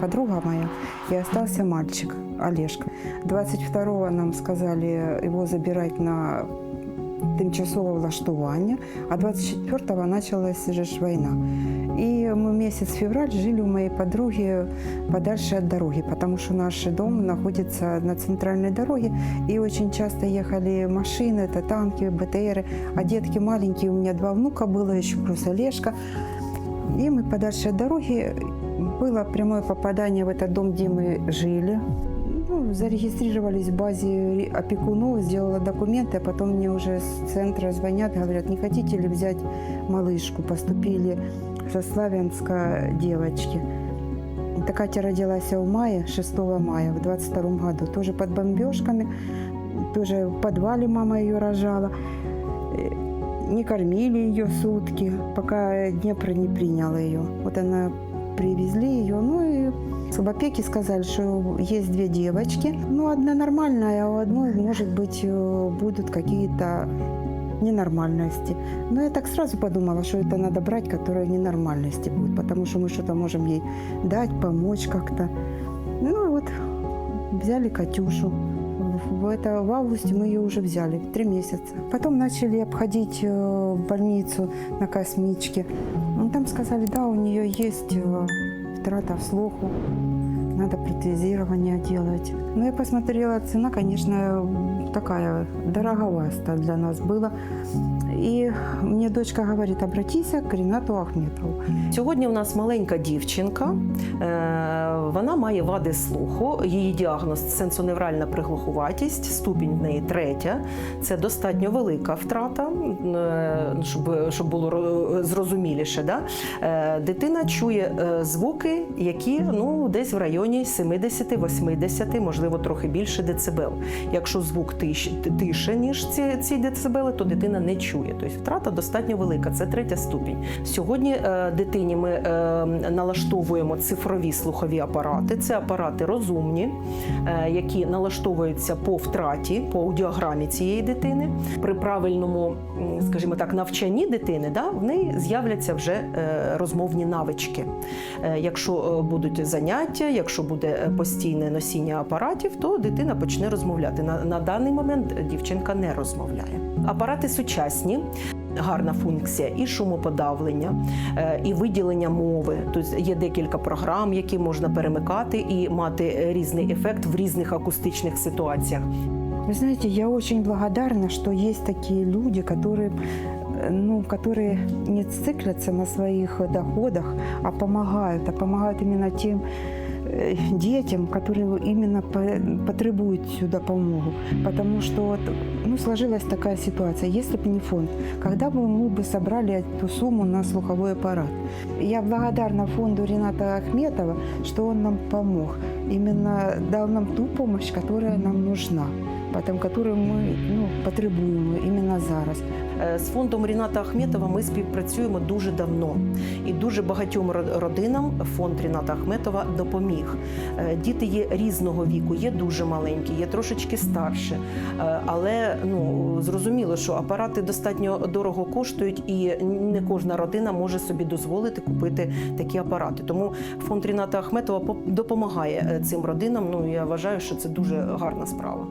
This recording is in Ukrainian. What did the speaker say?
подруга моя, и остался мальчик Олежка. 22-го нам сказали его забирать на тимчасове влаштування, а 24-го началась же ж война. И мы месяц февраль жили у моей подруги подальше от дороги, потому что наш дом находится на центральной дороге, и очень часто ехали машины, это танки, БТРы, а детки маленькие, у меня два внука было, еще плюс Олежка. И мы подальше от дороги, было прямое попадание в этот дом, где мы жили. Ну, зарегистрировались в базе опекунов, сделала документы, а потом мне уже с центра звонят, говорят, не хотите ли взять малышку? Поступили со Славянска девочки. Это Катя родилась в мае, 6 мая, в 22 году, тоже под бомбежками, тоже в подвале мама ее рожала. Не кормили ее сутки, пока Днепр не принял ее. Вот она привезли ее, ну и опеке сказали, что есть две девочки, ну одна нормальная, а у одной, может быть, э, будут какие-то ненормальности. Но я так сразу подумала, что это надо брать, которые ненормальности будут, потому что мы что-то можем ей дать, помочь как-то. Ну вот взяли Катюшу. В, это, в августе мы ее уже взяли, три месяца. Потом начали обходить э, больницу на космичке. Ну, там сказали, да, у нее есть э, втрата слуху, надо протезирование делать. Ну, я посмотрела, цена, конечно, такая дороговастая для нас была. И мне дочка говорит, обратись к Ренату Ахметову. Сьогодні у нас маленька дівчинка. Е, Вона має вади слуху. Її діагноз сенсоневральна приглухуватість, ступінь в неї третя. Це достатньо велика втрата, е, щоб, щоб було зрозуміліше. Да? Е, Дитина чує звуки, які ну, десь в районі 70-80, можливо, трохи більше децибел. Якщо звук тиш, тише, ніж ці, ці децибели, то дитина не чує. Тобто втрата достатньо велика. Це третя ступінь. Сьогодні е, дитині ми е, налаштовуємо цифрові слухові апарати. Це апарати розумні, е, які налаштовуються по втраті, по аудіограмі цієї дитини. При правильному, скажімо так, навчанні дитини, да, в неї з'являться вже е, розмовні навички. Е, Якщо е, будуть заняття, якщо буде е, постійне носіння апаратів, то дитина почне розмовляти. На, на даний момент дівчинка не розмовляє. Апарати сучасні. Гарна функція і шумоподавлення, е, і виділення мови. Тобто є декілька програм, які можна перемикати і мати різний ефект в різних акустичних ситуаціях. Вы знаете, я очень благодарна, что есть такие люди, которые, э, ну, которые не циклятся на своих доходах, а помогают, а помогают именно тем э, детям, которые именно по- потребуют всю допомогу. Потому что вот, ну, сложилась такая ситуация. Если бы не фонд, когда бы мы бы собрали эту сумму на слуховой аппарат? Я благодарна фонду Рената Ахметова, что он нам помог. Именно дал нам ту помощь, которая нам нужна потом которую ми ну, потребуємо іменно зараз. Е, З фондом Ріната Ахметова ми співпрацюємо дуже давно, і дуже багатьом ро- родинам фонд Ріната Ахметова допоміг. Е, Діти є різного віку, є дуже маленькі, є трошечки старші. Е, Але ну зрозуміло, що апарати достатньо дорого коштують, і не кожна родина може собі дозволити купити такі апарати. Тому фонд Ріната Ахметова допомагає цим родинам. Ну я вважаю, що це дуже гарна справа.